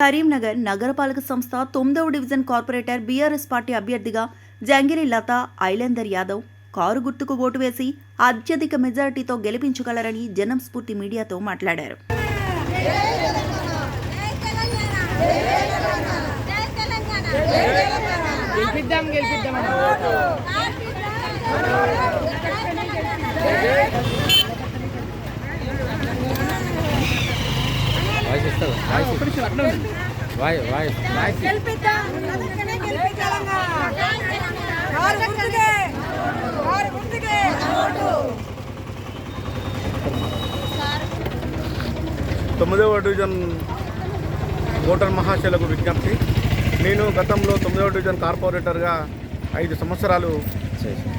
కరీంనగర్ నగరపాలక సంస్థ తొమ్మిదవ డివిజన్ కార్పొరేటర్ బీఆర్ఎస్ పార్టీ అభ్యర్థిగా జంగిరి లత ఐలేందర్ యాదవ్ కారు గుర్తుకు ఓటు వేసి అత్యధిక మెజారిటీతో గెలిపించగలరని జనం స్ఫూర్తి మీడియాతో మాట్లాడారు. గెలిపిద్దాం గెలిపిద్దాం వాయిస్ ఇస్తావు వాయిస్ వాయి వాయిస్ వాయిస్ తొమ్మిదవ డివిజన్ ఓటర్ మహాశైలకు విజ్ఞప్తి. నేను గతంలో తొమ్మిదవ డివిజన్ కార్పొరేటర్గా ఐదు సంవత్సరాలు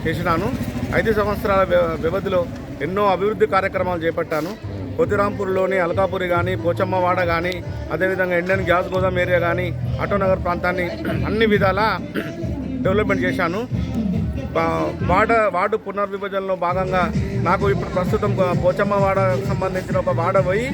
చేసినాను. ఐదు సంవత్సరాల వ్య- వ్యవధిలో ఎన్నో అభివృద్ధి కార్యక్రమాలు చేపట్టాను. కొద్దిరాంపూర్లోని అల్కాపురి కానీ పోచమ్మవాడ కానీ అదేవిధంగా ఇండియన్ గ్యాస్ గోదాం ఏరియా కానీ ఆటోనగర్ ప్రాంతాన్ని అన్ని విధాలా డెవలప్మెంట్ చేశాను. వార్డ వార్డు పునర్విభజనలో భాగంగా నాకు ఇప్పుడు ప్రస్తుతం పోచమ్మవాడ సంబంధించిన ఒక వార్డ పోయి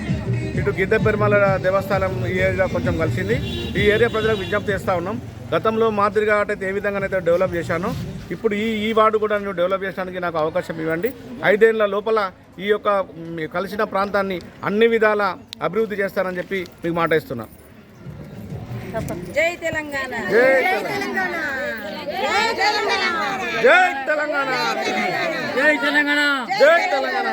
ఇటు గిద్ద పెరుమల దేవస్థానం ఈ ఏరియా కొంచెం కలిసింది. ఈ ఏరియా ప్రజలకు విజ్ఞప్తి చేస్తూ ఉన్నాం. గతంలో మాదిరిగా అయితే ఏ విధంగానైతే డెవలప్ చేశానో ఇప్పుడు ఈ ఈ వార్డు కూడా నేను డెవలప్ చేయడానికి నాకు అవకాశం ఇవ్వండి. ఐదేళ్ళ లోపల ఈ యొక్క మ్, కలిసిన ప్రాంతాన్ని అన్ని విధాల అభివృద్ధి చేస్తానని చెప్పి మీకు మాట ఇస్తున్నా. జై తెలంగాణ. జై తెలంగాణ. జై తెలంగాణ. జై తెలంగాణ. జై తెలంగాణ. జై తెలంగాణ.